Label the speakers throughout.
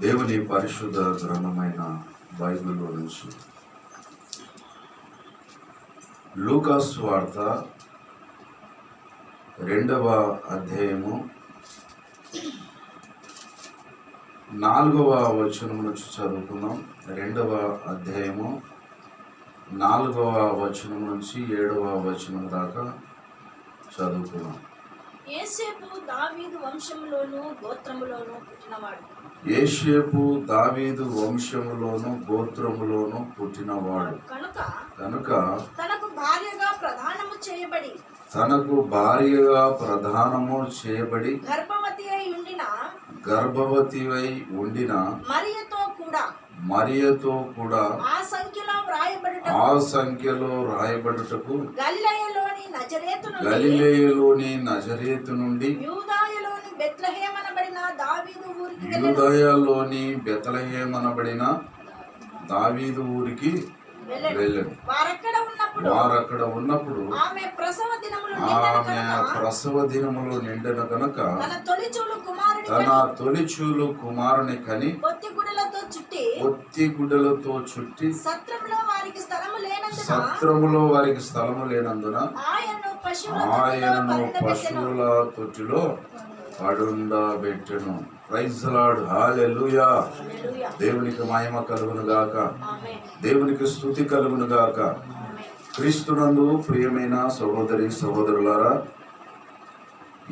Speaker 1: దేవుని పరిశుద్ధ గ్రంథమైన బైబిల్లో నుంచి. లూకాస్ వార్త రెండవ అధ్యాయము నాలుగవ వచనం నుంచి చదువుకున్నాం రెండవ అధ్యాయము నాలుగవ వచనం నుంచి ఏడవ వచనం దాకా
Speaker 2: చదువుకున్నాం దావీదు గోత్రములోను పుట్టినవాడు.
Speaker 1: దావీదు వంశములోను గోత్రములోను పుట్టినవాడు.
Speaker 2: కనుక
Speaker 1: కనుక
Speaker 2: తనకు భార్యగా ప్రధానము చేయబడి
Speaker 1: తనకు భార్యగా ప్రధానము చేయబడి
Speaker 2: గర్భవతి అయి ఉండిన
Speaker 1: గర్భవతివై ఉండిన
Speaker 2: మరియతో కూడా
Speaker 1: మరియతో కూడా
Speaker 2: ఆ వ్రాయబడుట
Speaker 1: ఆ సంఖ్యలో రాయబడుటకు
Speaker 2: గలిలయలోని నజరేతు నుండి
Speaker 1: గలిలేయులోని నజరేతు నుండి
Speaker 2: యూదాయలోని బెత్లహేమనబడిన దావీదు ఊరికి వెళ్ళెను.
Speaker 1: యూదయలోని బెతలహేమనబడిన దావీదు ఊరికి
Speaker 2: వెళ్ళెను. వారక్కడ ఉన్నప్పుడు ఆమె ప్రసవ దినములు నిండెను కనుక తన తొలిచూలు కుమారుని
Speaker 1: కని
Speaker 2: పొత్తి గుడలతో చుట్టి
Speaker 1: ఒత్తి గుడ్డలతో
Speaker 2: లేనందున
Speaker 1: సత్రములో వారికి స్థలము లేనందున
Speaker 2: ఆయన్ను పశువుల తొట్టిలో
Speaker 1: పడుండబెట్టెను. ప్రైజ్ హల్లెలూయా. దేవునికి మహిమ కలుగును గాక. దేవునికి స్తుతి కలుగును గాక. క్రీస్తునందు ప్రియమైన సహోదరి సహోదరులారా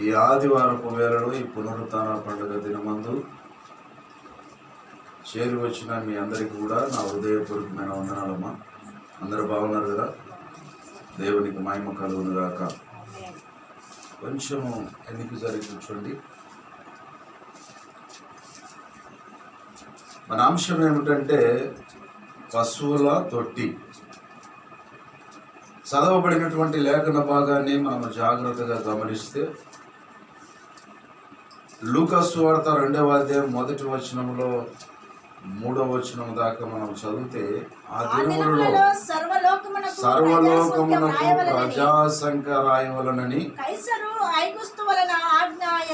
Speaker 1: ఈ ఆదివారపు వేళలో ఈ పునరుత్థాన పండుగ దినమందు చేరి వచ్చిన మీ అందరికీ కూడా నా హృదయపూర్వకమైన వందనాలమ్మా. అందరూ బాగున్నారు కదా? దేవునికి మహిమ కలుగును గాక.
Speaker 2: ఆమేన్.
Speaker 1: కొంచెము ఎందుకు జరిగి కూర్చోండి? మన అంశం ఏమిటంటే పశువుల తొట్టి. చదవబడినటువంటి లేఖన భాగాన్ని మనం జాగ్రత్తగా గమనిస్తే లూకస్ వార్త రెండవ అధ్యాయం మొదటి వచనంలో మూడవ వచనం దాకా మనం చదివితే ఆ దినములలో
Speaker 2: సర్వలోకమునకు ప్రజాసంఖ్య
Speaker 1: రాయవలనని
Speaker 2: కైసరు ఐగుస్తు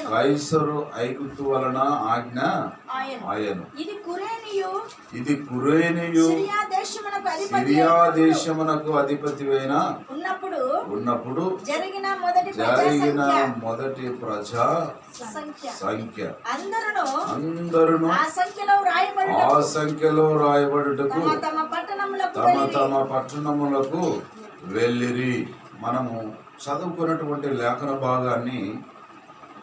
Speaker 1: కైసరు ఐగుప్తు వలన ఆజ్ఞ
Speaker 2: ఆయను. ఇది కురేనియు.
Speaker 1: ఇది కురేనియు.
Speaker 2: సిరియా దేశమునకు అధిపతి
Speaker 1: అధిపతివైన
Speaker 2: ఉన్నప్పుడు
Speaker 1: ఉన్నప్పుడు
Speaker 2: జరిగిన మొదటి
Speaker 1: జరిగిన మొదటి ప్రజా
Speaker 2: సంఖ్య.
Speaker 1: సంఖ్య.
Speaker 2: అందరూ
Speaker 1: అందరూ
Speaker 2: ఆ సంఖ్యలో వ్రాయబడి
Speaker 1: ఆ సంఖ్యలో రాయబడుటకు
Speaker 2: తమ పట్టణములకు
Speaker 1: తమ తమ పట్టణములకు వెళ్ళిరి. మనము చదువుకున్నటువంటి లేఖన భాగాన్ని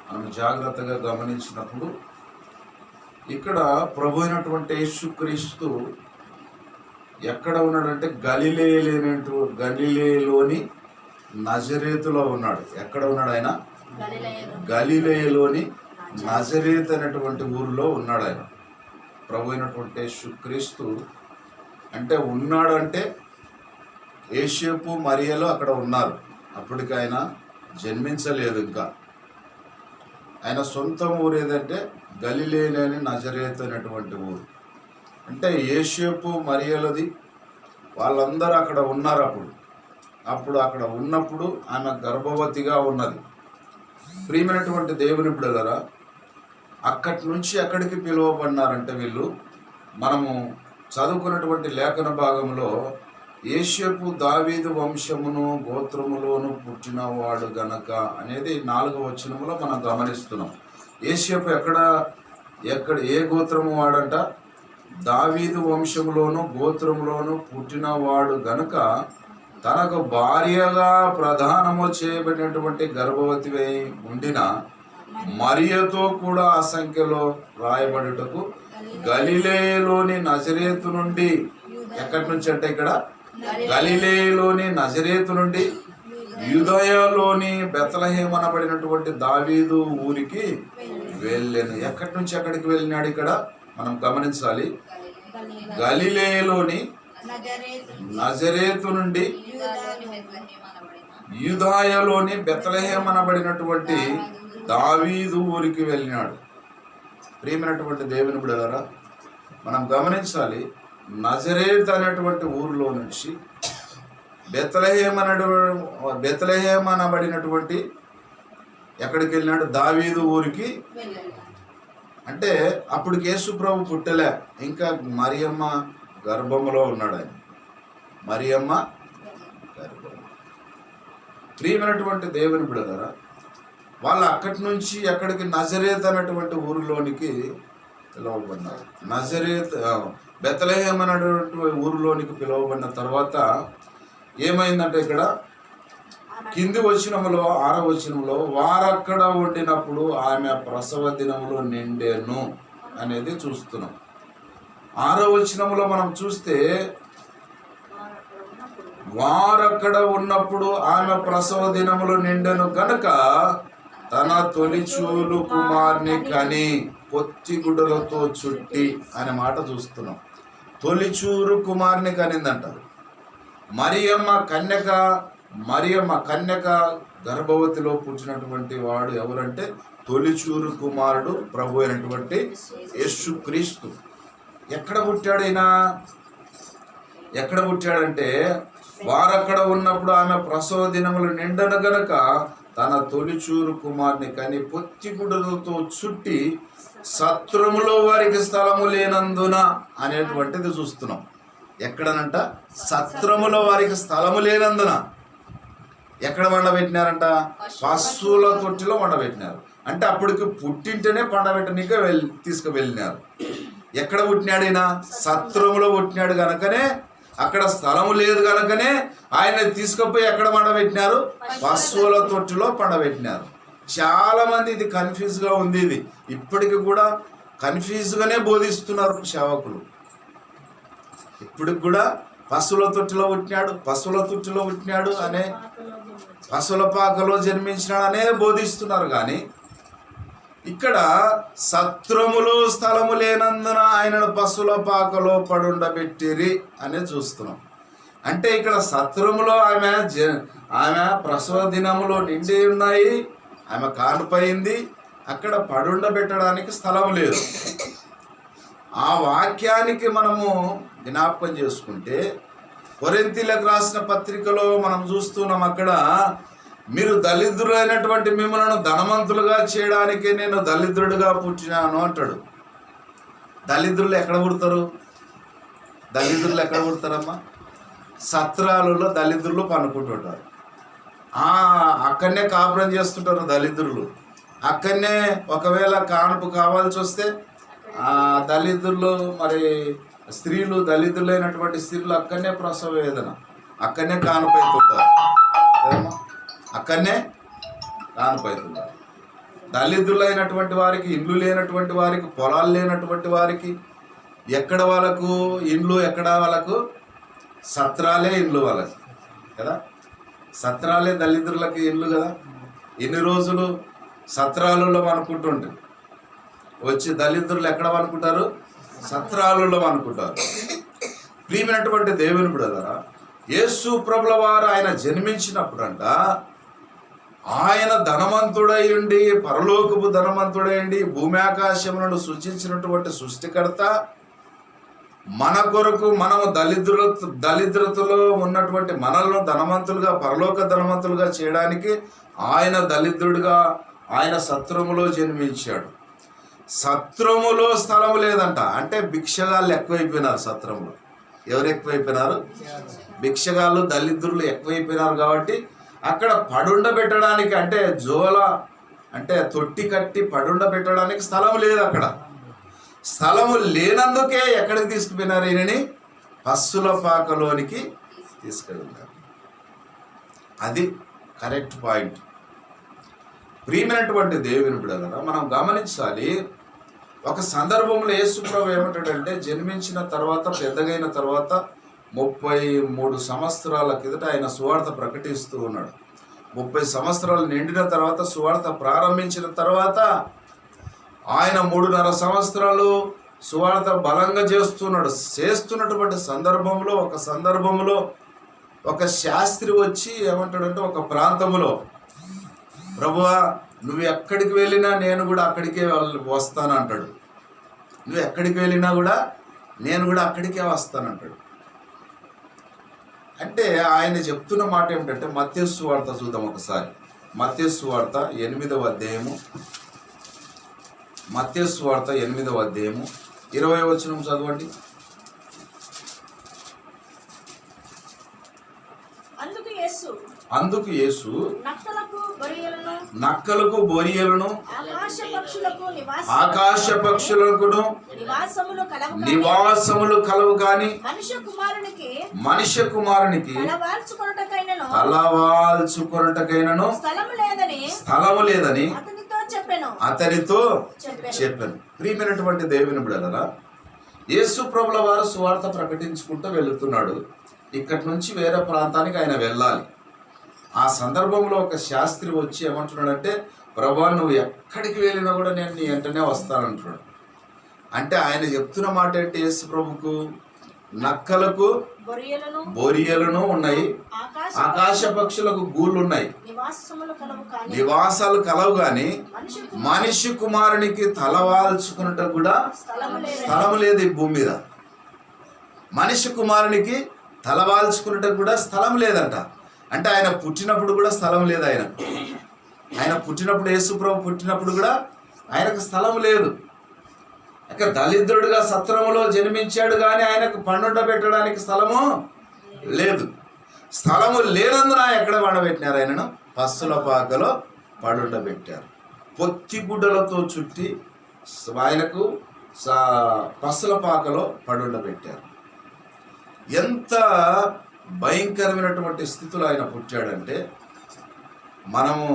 Speaker 1: మనం జాగ్రత్తగా గమనించినప్పుడు ఇక్కడ ప్రభు అయినటువంటి యేసుక్రీస్తు ఎక్కడ ఉన్నాడంటే గలిలేలేనటు గలిలేలోని నజరేతులో ఉన్నాడు. ఎక్కడ ఉన్నాడు ఆయన? గలిలేలోని నజరేత్ అనేటువంటి ఊరిలో ఉన్నాడు ఆయన. ప్రభు అయినటువంటి యేసుక్రీస్తు అంటే ఉన్నాడంటే ఏషియపు మరియలు అక్కడ ఉన్నారు. అప్పటికి ఆయన జన్మించలేదు ఇంకా. ఆయన సొంత ఊరు ఏదంటే గలిలేని నజరేత్ అనేటువంటి ఊరు. అంటే ఏషియపు మరియలది వాళ్ళందరూ అక్కడ ఉన్నారు అప్పుడు. అప్పుడు అక్కడ ఉన్నప్పుడు ఆమె గర్భవతిగా ఉన్నది. ప్రియమైనటువంటి దేవుని బిడలరా అక్కడి నుంచి ఎక్కడికి పిలువబడినారంటే వీళ్ళు మనము చదువుకున్నటువంటి లేఖన భాగంలో ఏషియపు దావీదు వంశమును గోత్రములోను పుట్టినవాడు గనక అనేది నాలుగవ వచనములో మనం గమనిస్తున్నాం. ఏషపు ఎక్కడ ఎక్కడ ఏ గోత్రము వాడంట? దావీదు వంశములోను గోత్రములోను పుట్టినవాడు గనుక తనకు భార్యగా ప్రధానము చేయబడినటువంటి గర్భవతి ఉండిన మరియతో కూడా ఆ సంఖ్యలో రాయబడుటకు గలిలేలోని నజరేతు నుండి ఎక్కడి నుంచి అంటే ఇక్కడ గలిలేలోని నజరేతు నుండి యుదయలోని బెత్తలహేమనబడినటువంటి అనబడినటువంటి దావీదు ఊరికి వెళ్ళాను. ఎక్కడి నుంచి ఎక్కడికి వెళ్ళినాడు ఇక్కడ? మనం గమనించాలి. గలిలేలోని
Speaker 2: నజరేతు
Speaker 1: నుండి
Speaker 2: యూదాను
Speaker 1: యూదాయలోని అనబడినటువంటి దావీదు ఊరికి వెళ్ళినాడు. ప్రియమైనటువంటి దేవుని బిడలరా మనం గమనించాలి నజరేత్ అనేటువంటి ఊరిలో నుంచి బెత్తలహేమనడు బెత్తలహేమనబడినటువంటి ఎక్కడికి వెళ్ళినాడు? దావీదు ఊరికి. అంటే అప్పుడు యేసు ప్రభు పుట్టలే. ఇంకా మరియమ్మ గర్భములో ఉన్నాడు ఆయన. మరియమ్మ గర్భం. ప్రియమైనటువంటి దేవుని బిడదరా వాళ్ళు అక్కడి నుంచి ఎక్కడికి నజరేత్ అనేటువంటి ఊరిలోనికి పిలువబడినారు నజరేత్ ఆ, అనేటువంటి ఊరిలోనికి పిలువబడిన తర్వాత ఏమైందంటే ఇక్కడ కింది వచ్చినములో ఆరో వచనంలో వారక్కడ వండినప్పుడు ఆమె ప్రసవ దినములో నిండెను అనేది చూస్తున్నాం. ఆరో మనం చూస్తే వారక్కడ ఉన్నప్పుడు ఆమె ప్రసవ దినములు నిండెను గనక తన తొలిచూలు కుమార్ని కని పొత్తి గుడ్డలతో చుట్టి అనే మాట చూస్తున్నాం. తొలిచూరు కుమార్ని కనిందంటారు. మరియమ్మ కన్యక మరియమ్మ కన్యక గర్భవతిలో పుట్టినటువంటి వాడు ఎవరంటే తొలిచూరు కుమారుడు ప్రభు అయినటువంటి యేసు క్రీస్తు. ఎక్కడ పుట్టాడైనా ఎక్కడ పుట్టాడంటే వారక్కడ ఉన్నప్పుడు ఆమె ప్రసవ దినములు నిండను గనక తన తొలిచూరు కుమార్ని కని పొత్తి గుడ్డలతో చుట్టి సత్రములో వారికి స్థలము లేనందున అనేటువంటిది చూస్తున్నాం. ఎక్కడనంట? సత్రములో వారికి స్థలము లేనందున. ఎక్కడ వండబెట్టినారంట పశువుల తొట్టిలో వండబెట్టినారు అంటే అప్పటికి పుట్టింటేనే పండబెట్టనీకే వెళ్ళి తీసుకువెళ్ళినారు. ఎక్కడ పుట్టినాడు ఈయన? సత్రములో పుట్టినాడు గనకనే అక్కడ స్థలము లేదు గనకనే ఆయన తీసుకుపోయి ఎక్కడ పండబెట్టినారు పశువుల తొట్టిలో పండబెట్టినారు చాలా మంది ఇది కన్ఫ్యూజ్గా ఉంది ఇది. ఇప్పటికి కూడా కన్ఫ్యూజ్ గానే బోధిస్తున్నారు సేవకులు. ఇప్పటికి కూడా పశువుల తొట్టిలో పుట్టినాడు పశువుల తొట్టిలో పుట్టినాడు అనే పశువుల పాకలో జన్మించినాడు అనే బోధిస్తున్నారు కానీ ఇక్కడ సత్రములు స్థలము లేనందున ఆయనను పశువుల పాకలో పడుండబెట్టిరి అని చూస్తున్నాం. అంటే ఇక్కడ సత్రములో ఆమె జ ఆమె ప్రసవ దినములో నిండి ఉన్నాయి. ఆమె కానుపోయింది అక్కడ పడుండబెట్టడానికి స్థలం లేదు. ఆ వాక్యానికి మనము జ్ఞాపకం చేసుకుంటే కొరింతీలకు రాసిన పత్రికలో మనం చూస్తున్నాం అక్కడ మీరు దళిద్రులైనటువంటి మిమ్మల్ని ధనవంతులుగా చేయడానికే నేను దళిద్రుడిగా పుట్టినాను అంటాడు. దళిద్రులు ఎక్కడ పుడతారు? దళిద్రులు ఎక్కడ పుడతారమ్మా? సత్రాలలో దళిద్రులు పనుకుంటుంటారు. అక్కడనే కాపురం చేస్తుంటారు దళిద్రులు అక్కడనే ఒకవేళ కానుపు కావాల్సి వస్తే ఆ దళితులు మరి స్త్రీలు దళితులైనటువంటి స్త్రీలు అక్కడనే ప్రసవ వేదన. అక్కడనే కానుపైతుంటారు. అక్కడనే కానుపైతుంటారు. దళితులైనటువంటి వారికి ఇండ్లు లేనటువంటి వారికి పొలాలు లేనటువంటి వారికి ఎక్కడ వాళ్ళకు ఇండ్లు ఎక్కడ వాళ్ళకు సత్రాలే ఇండ్లు వాళ్ళకి. కదా? సత్రాలే దళితులకి ఇల్లు కదా? ఎన్ని రోజులు సత్రాలలో అనుకుంటుంటే వచ్చి దళితులు ఎక్కడ అనుకుంటారు? సత్రాలలో అనుకుంటారు. ప్రియమైనటువంటి దేవుని బిడదరా యేసు ప్రభుల వారు ఆయన జన్మించినప్పుడంట ఆయన ధనవంతుడై ఉండి పరలోకపు ధనవంతుడయ్యండి భూమి ఆకాశములను సృష్టించినటువంటి సృష్టికర్త మన కొరకు మనము దళిద్రుల దళిద్రతలో ఉన్నటువంటి మనలను ధనవంతులుగా పరలోక ధనవంతులుగా చేయడానికి ఆయన దళిద్రుడిగా ఆయన సత్రములో జన్మించాడు. సత్రములో స్థలము లేదంట. అంటే భిక్షగాళ్ళు ఎక్కువైపోయినారు సత్రంలో ఎవరు ఎక్కువైపోయినారు? భిక్షగాళ్ళు దళిద్రులు ఎక్కువైపోయినారు కాబట్టి అక్కడ పడుండ పెట్టడానికి అంటే జోల అంటే తొట్టి కట్టి పడుండ పెట్టడానికి స్థలం లేదు అక్కడ. స్థలము లేనందుకే ఎక్కడికి తీసుకుపోయినారు ఈయనని? పస్సుల పాకలోనికి తీసుకెళ్ళినారు అది కరెక్ట్ పాయింట్. ప్రియమైనటువంటి దేవుని బిడగల మనం గమనించాలి ఒక సందర్భంలో యేసుప్రభు ఏమంటాడంటే జన్మించిన తర్వాత పెద్దగైన తర్వాత ముప్పై మూడు సంవత్సరాల కిందట ఆయన సువార్త ప్రకటిస్తూ ఉన్నాడు. ముప్పై సంవత్సరాలు నిండిన తర్వాత సువార్త ప్రారంభించిన తర్వాత ఆయన మూడున్నర సంవత్సరాలు సువార్త బలంగా చేస్తున్నాడు. చేస్తున్నటువంటి సందర్భంలో ఒక సందర్భంలో ఒక శాస్త్రి వచ్చి ఏమంటాడంటే ఒక ప్రాంతంలో ప్రభువా నువ్వు ఎక్కడికి వెళ్ళినా నేను కూడా అక్కడికే వెళ్ళ- వస్తాను అంటాడు నువ్వు ఎక్కడికి వెళ్ళినా కూడా నేను కూడా అక్కడికే వస్తానంటాడు. అంటే ఆయన చెప్తున్న మాట ఏమిటంటే మత్స్సు వార్త చూద్దాం ఒకసారి. మత్స్సు వార్త ఎనిమిదవ అధ్యాయము మత్స్సు వార్త ఎనిమిదవ అధ్యాయము. ఇరవై వచనం చదవండి.
Speaker 2: అందుకు యేసు నక్కలకు బొరియలను ఆకాశ పక్షులకు నివాసములు కలవు
Speaker 1: కాని
Speaker 2: మనుష్య కుమారునికి తలవాల్చుకొనుటకైనను
Speaker 1: తలవాల్చుకొనటకైనను
Speaker 2: స్థలము లేదని
Speaker 1: స్థలము లేదని
Speaker 2: అతనితో చెప్పాను.
Speaker 1: ప్రియమైనటువంటి దేవుని బిడలరా యేసు ప్రభుల వారు సువార్త ప్రకటించుకుంటూ వెళుతున్నాడు. ఇక్కడి నుంచి వేరే ప్రాంతానికి ఆయన వెళ్ళాలి. ఆ సందర్భంలో ఒక శాస్త్రి వచ్చి ఏమంటున్నాడంటే ప్రభా నువ్వు ఎక్కడికి వెళ్ళినా కూడా నేను నీ వెంటనే వస్తానంటున్నాడు. అంటే ఆయన చెప్తున్న మాట ఏంటి యేసు ప్రభుకు? నక్కలకు
Speaker 2: బొరియలను
Speaker 1: ఉన్నాయి.
Speaker 2: ఆకాశ
Speaker 1: పక్షులకు గూళ్ళు ఉన్నాయి
Speaker 2: నివాసములు కలవు కానీ
Speaker 1: నివాసాలు కలవు గాని
Speaker 2: మనిషి
Speaker 1: కుమారునికి తలవాల్చుకున్నట్టు కూడా స్థలం లేదు ఈ భూమి మీద. మనిషి కుమారునికి తలవాల్చుకున్నట్టు కూడా స్థలం లేదంట. అంటే ఆయన పుట్టినప్పుడు కూడా స్థలం లేదు ఆయన. ఆయన పుట్టినప్పుడు యేసుప్రభు పుట్టినప్పుడు కూడా ఆయనకు స్థలం లేదు. ఇక దళిద్రుడిగా సత్రములో జన్మించాడు కానీ ఆయనకు పండుండ పెట్టడానికి స్థలము లేదు. స్థలము లేనందున ఎక్కడ పండబెట్టినారు ఆయనను? పస్సుల పాకలో పడుండబెట్టారు పొత్తి గుడ్డలతో చుట్టి ఆయనకు సా- పస్సుల పాకలో పడుండబెట్టారు ఎంత భయంకరమైనటువంటి స్థితిలో ఆయన పుట్టాడంటే మనము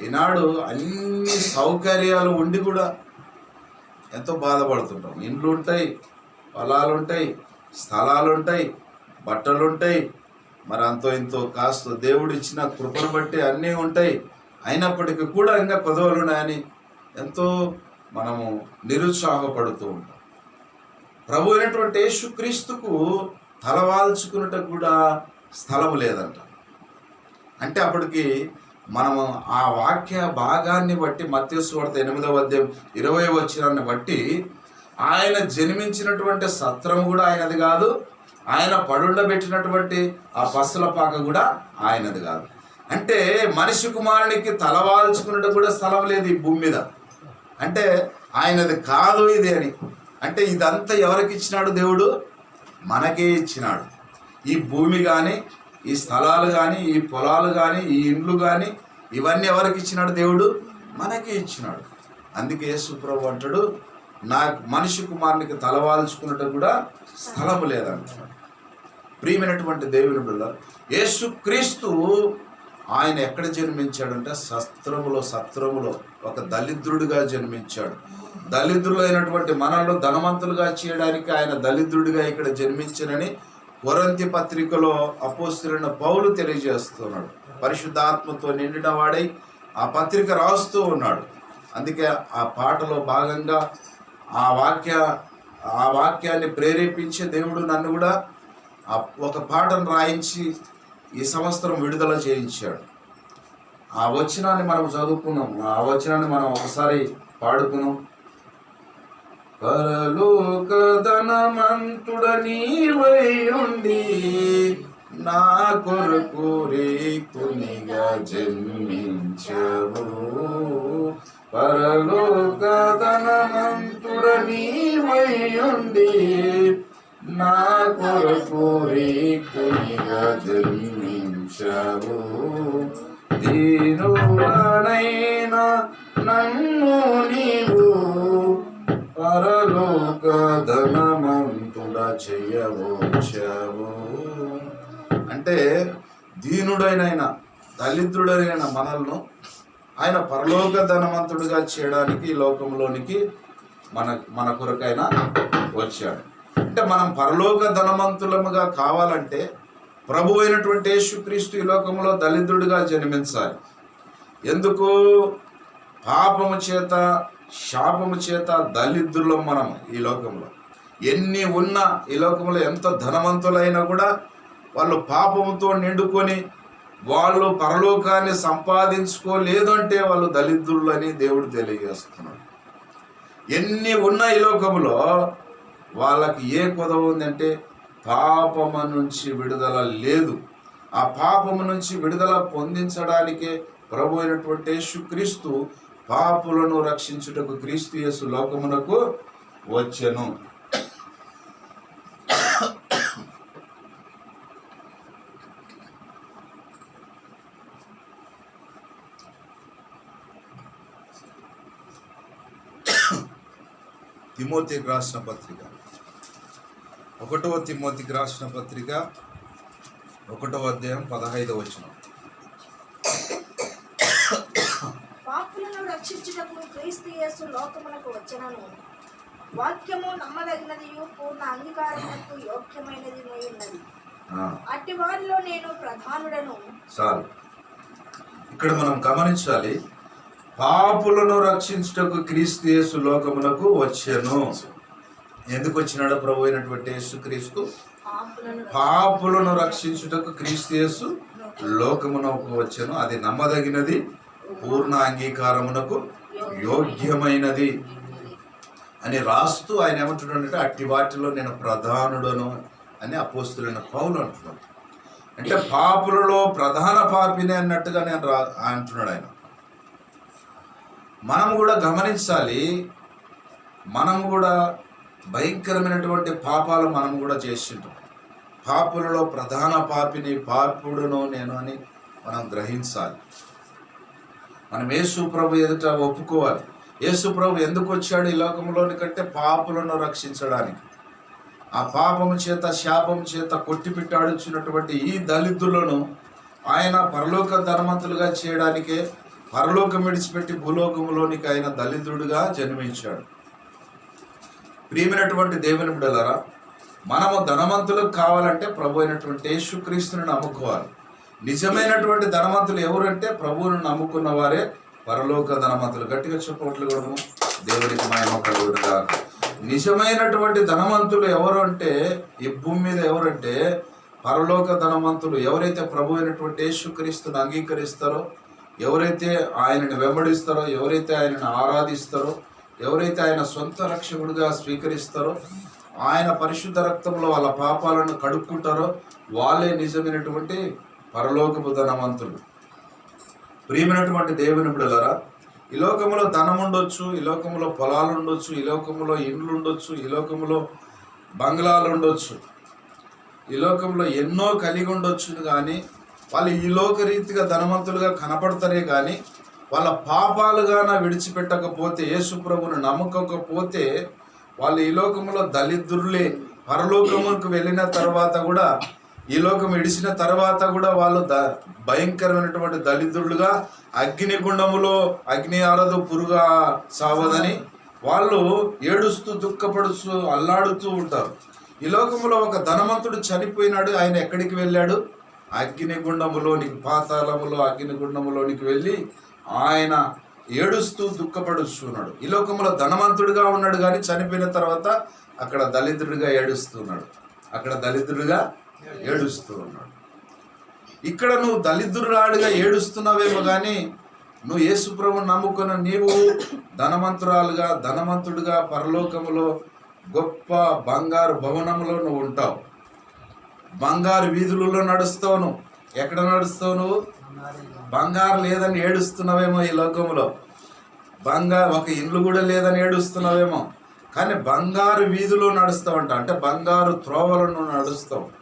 Speaker 1: ఈనాడు అన్ని సౌకర్యాలు ఉండి కూడా ఎంతో బాధపడుతుంటాం. ఇండ్లు ఉంటాయి పొలాలు ఉంటాయి స్థలాలు ఉంటాయి బట్టలు ఉంటాయి మరి అంతో ఇంతో కాస్త దేవుడు ఇచ్చిన కృపను బట్టి అన్నీ ఉంటాయి. అయినప్పటికీ కూడా ఇంకా కొదవలు ఉన్నాయని ఎంతో మనము నిరుత్సాహపడుతూ ఉంటాం. ప్రభు అయినటువంటి యేసుక్రీస్తుకు తలవాల్చుకున్నట్టు కూడా స్థలం లేదంట. అంటే అప్పటికి మనము ఆ వాక్య భాగాన్ని బట్టి మత్స్యవార్త ఎనిమిదవ అధ్యాయం ఇరవై వచ్చినాన్ని బట్టి ఆయన జన్మించినటువంటి సత్రం కూడా ఆయనది కాదు ఆయన పడుండబెట్టినటువంటి ఆ పస్సుల పాక కూడా ఆయనది కాదు. అంటే మనిషి కుమారునికి తలవాల్చుకున్నట్టు కూడా స్థలం లేదు ఈ భూమి మీద. అంటే ఆయనది కాదు ఇది అని. అంటే ఇదంతా ఎవరికి ఇచ్చినాడు దేవుడు? మనకే ఇచ్చినాడు. ఈ భూమి కానీ ఈ స్థలాలు కానీ ఈ పొలాలు కానీ ఈ ఇండ్లు కానీ ఇవన్నీ ఎవరికి ఇచ్చినాడు దేవుడు? మనకే ఇచ్చినాడు. అందుకే యేసుప్రభు అంటాడు నా మనిషి కుమారునికి తలవాల్చుకున్నట్టు కూడా స్థలము లేదంటున్నాడు. ప్రియమైనటువంటి దేవుని బిడ్డ యేసుక్రీస్తు ఆయన ఎక్కడ జన్మించాడంటే శస్త్రములో సత్రములో ఒక దళిద్రుడిగా జన్మించాడు. దళిద్రులైనటువంటి మనల్ని ధనవంతులుగా చేయడానికి ఆయన దళిద్రుడిగా ఇక్కడ జన్మించనని కొరంతి పత్రికలో అపోస్తులైన పౌలు తెలియజేస్తున్నాడు. పరిశుద్ధాత్మతో నిండిన వాడై ఆ పత్రిక రాస్తూ ఉన్నాడు. అందుకే ఆ పాటలో భాగంగా ఆ వాక్య ఆ వాక్యాన్ని ప్రేరేపించే దేవుడు నన్ను కూడా ఆ ఒక పాటను రాయించి ఈ సంవత్సరం విడుదల చేయించాడు. ఆ వచనాన్ని మనం చదువుకున్నాం. ఆ వచనాన్ని మనం ఒకసారి పాడుకున్నాం. పరలోక ధనమంతుడ నా కొరకు రేకునిగా జన్మించవు. పరలోక ధనమంతుడ నీవై నా కొరకు రేకునిగా జన్మించవు. దీనుడనైనా నన్ను నీవు పరలోక ధనమంతుడ చెయ్యవచ్చావు అంటే దీనుడైన దళిద్రుడైన మనల్ని ఆయన పరలోక ధనవంతుడిగా చేయడానికి ఈ లోకంలోనికి మన మన కొరకైనా వచ్చాడు. అంటే మనం పరలోక ధనవంతులముగా కావాలంటే ప్రభు అయినటువంటి యేసుక్రీస్తు ఈ లోకంలో దళిద్రుడిగా జన్మించాలి. ఎందుకు? పాపము చేత శాపము చేత దళిద్రులం మనం ఈ లోకంలో. ఎన్ని ఉన్నా ఈ లోకంలో ఎంత ధనవంతులైనా కూడా వాళ్ళు పాపముతో నిండుకొని వాళ్ళు పరలోకాన్ని సంపాదించుకోలేదు అంటే వాళ్ళు దళిద్రులు అని దేవుడు తెలియజేస్తున్నాడు. ఎన్ని ఉన్న ఈ లోకంలో వాళ్ళకి ఏ కొదవ ఉందంటే పాపము నుంచి విడుదల లేదు. ఆ పాపము నుంచి విడుదల పొందించడానికే ప్రభు అయినటువంటి యేసుక్రీస్తు పాపులను రక్షించుటకు క్రీస్తు యేసు లోకమునకు వచ్చెను. తిమోతికి రాసిన పత్రిక. ఒకటవ తిమోతికి రాసిన పత్రిక ఒకటవ అధ్యాయం పదహైదవ వచనం
Speaker 2: పాపులను రక్షించుటకు క్రీస్తు యేసు లోకమునకు వచ్చనను. వాక్యము నమ్మదగినది పూర్ణ అంగీకారమునకు యోగ్యమైనది ఉన్నది. అట్టి వారిలో నేను ప్రధానుడను.
Speaker 1: చాలు. ఇక్కడ మనం గమనించాలి పాపులను రక్షించుటకు క్రీస్తు యేసు లోకమునకు వచ్చెను. ఎందుకు వచ్చినాడు ప్రభు అయినటువంటి యేసుక్రీస్తు?
Speaker 2: పాపులను
Speaker 1: పాపులను రక్షించుటకు క్రీస్తు యేసు లోకమునకు వచ్చెను. అది నమ్మదగినది పూర్ణ అంగీకారమునకు యోగ్యమైనది అని రాస్తూ ఆయన ఏమంటున్నాడంటే అట్టి వాటిలో నేను ప్రధానుడను అని అపోస్తులైన పౌలు అంటున్నాడు. అంటే పాపులలో ప్రధాన పాపిని అన్నట్టుగా నేను రా అంటున్నాడు ఆయన. మనం కూడా గమనించాలి మనం కూడా భయంకరమైనటువంటి పాపాలు మనం కూడా చేస్తుంటాం. పాపులలో ప్రధాన పాపిని పాపుడును నేను అని మనం గ్రహించాలి. మనం యేసు ప్రభు ఎదుట ఒప్పుకోవాలి. యేసు ప్రభు ఎందుకు వచ్చాడు ఈ లోకంలోని కంటే పాపులను రక్షించడానికి? ఆ పాపము చేత శాపము చేత కొట్టిపెట్టాడుచున్నటువంటి ఈ దళితులను ఆయన పరలోక ధనవంతులుగా చేయడానికే పరలోకం విడిచిపెట్టి భూలోకంలోనికి ఆయన దళితుడుగా జన్మించాడు. ప్రియమైనటువంటి దేవుని బిడలరా మనము ధనవంతులకు కావాలంటే ప్రభు అయినటువంటి యేసుక్రీస్తుని నమ్ముకోవాలి. నిజమైనటువంటి ధనవంతులు ఎవరంటే ప్రభువును నమ్ముకున్న వారే పరలోక ధనవంతులు. గట్టిగా చెప్పవట్లు కూడా దేవునికి మహిమ కలుగునుగా నిజమైనటువంటి ధనవంతులు ఎవరు అంటే ఈ భూమి మీద ఎవరంటే పరలోక ధనవంతులు ఎవరైతే ప్రభు అయినటువంటి యేసుక్రీస్తుని అంగీకరిస్తారో ఎవరైతే ఆయనని వెంబడిస్తారో ఎవరైతే ఆయనను ఆరాధిస్తారో ఎవరైతే ఆయన సొంత రక్షకుడిగా స్వీకరిస్తారో ఆయన పరిశుద్ధ రక్తంలో వాళ్ళ పాపాలను కడుక్కుంటారో వాళ్ళే నిజమైనటువంటి పరలోకపు ధనవంతులు. ప్రియమైనటువంటి దేవుని బిడలరా ఈ లోకంలో ధనం ఉండొచ్చు ఈ లోకంలో పొలాలు ఉండొచ్చు ఈ లోకంలో ఇండ్లు ఉండొచ్చు ఈ లోకంలో బంగ్లాలు ఉండొచ్చు ఈ లోకంలో ఎన్నో కలిగి ఉండొచ్చు కానీ వాళ్ళు ఈ లోకరీతిగా ధనవంతులుగా కనపడతారే కానీ వాళ్ళ పాపాలుగాన విడిచిపెట్టకపోతే యేసుప్రభుని నమ్మకపోతే వాళ్ళు ఈ లోకంలో దళిద్రులే పరలోకములకు వెళ్ళిన తర్వాత కూడా ఈ లోకం ఇడిచిన తర్వాత కూడా వాళ్ళు ద భయంకరమైనటువంటి దళిద్రులుగా అగ్నిగుండములో అగ్ని ఆరదు పురుగా సావదని వాళ్ళు ఏడుస్తూ దుఃఖపడుస్తూ అల్లాడుతూ ఉంటారు. ఈ లోకంలో ఒక ధనవంతుడు చనిపోయినాడు ఆయన ఎక్కడికి వెళ్ళాడు? అగ్నిగుండములోనికి పాతాళములో అగ్నిగుండములోనికి వెళ్ళి ఆయన ఏడుస్తూ దుఃఖపడుస్తున్నాడు. ఈ లోకంలో ధనవంతుడిగా ఉన్నాడు కానీ చనిపోయిన తర్వాత అక్కడ దళిద్రుడిగా ఏడుస్తున్నాడు. అక్కడ దళిద్రుడిగా ఏడుస్తూ ఉన్నాడు. ఇక్కడ నువ్వు దళిద్రురాడిగా ఏడుస్తున్నావేమో కానీ నువ్వు యేసుప్రభు నమ్ముకున్న నీవు ధనవంతురాలుగా ధనవంతుడిగా పరలోకములో గొప్ప బంగారు భవనంలో నువ్వు ఉంటావు. బంగారు వీధులలో నడుస్తావు నువ్వు. ఎక్కడ నడుస్తావు నువ్వు? బంగారు లేదని ఏడుస్తున్నావేమో ఈ లోకంలో బంగారు ఒక ఇల్లు కూడా లేదని ఏడుస్తున్నావేమో. కానీ బంగారు వీధిలో నడుస్తావంట. అంటే బంగారు త్రోవలను నడుస్తావు.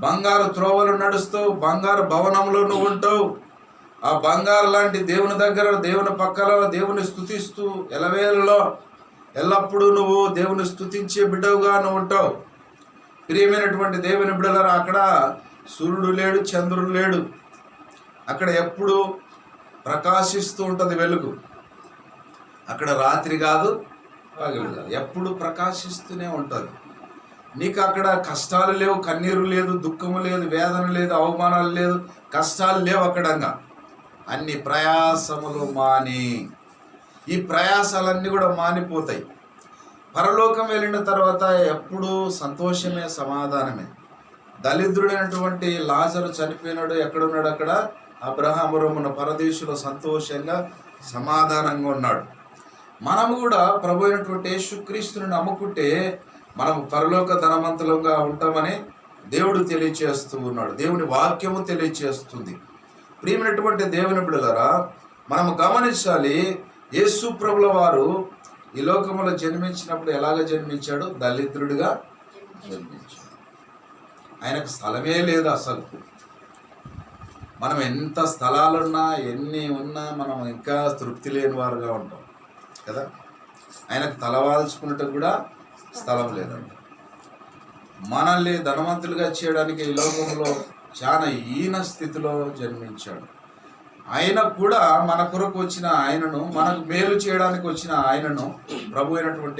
Speaker 1: బంగారు త్రోవలు నడుస్తావు బంగారు భవనంలో నువ్వు ఉంటావు. ఆ బంగారు లాంటి దేవుని దగ్గర దేవుని పక్కల దేవుని స్థుతిస్తూ ఎలవేలలో ఎల్లప్పుడూ నువ్వు దేవుని స్థుతించే బిడ్డవుగా నువ్వు ఉంటావు. ప్రియమైనటువంటి దేవుని బిడ్డలరా అక్కడ సూర్యుడు లేడు చంద్రుడు లేడు. అక్కడ ఎప్పుడు ప్రకాశిస్తూ ఉంటుంది వెలుగు. అక్కడ రాత్రి కాదు పగలు కాదు. ఎప్పుడు ప్రకాశిస్తూనే ఉంటుంది. నీకు అక్కడ కష్టాలు లేవు కన్నీరు లేదు దుఃఖము లేదు వేదన లేదు అవమానాలు లేదు కష్టాలు లేవు అక్కడంగా. అన్ని ప్రయాసములు మాని ఈ ప్రయాసాలన్నీ కూడా మానిపోతాయి. పరలోకం వెళ్ళిన తర్వాత ఎప్పుడూ సంతోషమే సమాధానమే. దళిద్రుడైనటువంటి లాజరు చనిపోయినాడు ఎక్కడున్నాడు అక్కడ? అబ్రహామురమున పరదేశులో సంతోషంగా సమాధానంగా ఉన్నాడు. మనము కూడా ప్రభు అయినటువంటి యేసుక్రీస్తుని నమ్ముకుంటే మనం పరలోక ధనవంతులంగా ఉంటామని దేవుడు తెలియచేస్తూ ఉన్నాడు. దేవుని వాక్యము తెలియచేస్తుంది. ప్రియమైనటువంటి దేవుని బిడ్డలారా మనం గమనించాలి యేసు ప్రభుల వారు ఈ లోకంలో జన్మించినప్పుడు ఎలాగ జన్మించాడు? దళిద్రుడిగా జన్మించాడు. ఆయనకు స్థలమే లేదు అసలు. మనం ఎంత స్థలాలున్నా ఎన్ని ఉన్నా మనం ఇంకా తృప్తి లేని వారుగా ఉంటాం. కదా? ఆయనకు తలవాల్చుకున్నట్టు కూడా స్థలం లేదండి మనల్ని ధనవంతులుగా చేయడానికి ఈ లోకంలో చాలా హీన స్థితిలో జన్మించాడు. ఆయన కూడా మన కొరకు వచ్చిన ఆయనను మనకు మేలు చేయడానికి వచ్చిన ఆయనను ప్రభు అయినటువంటి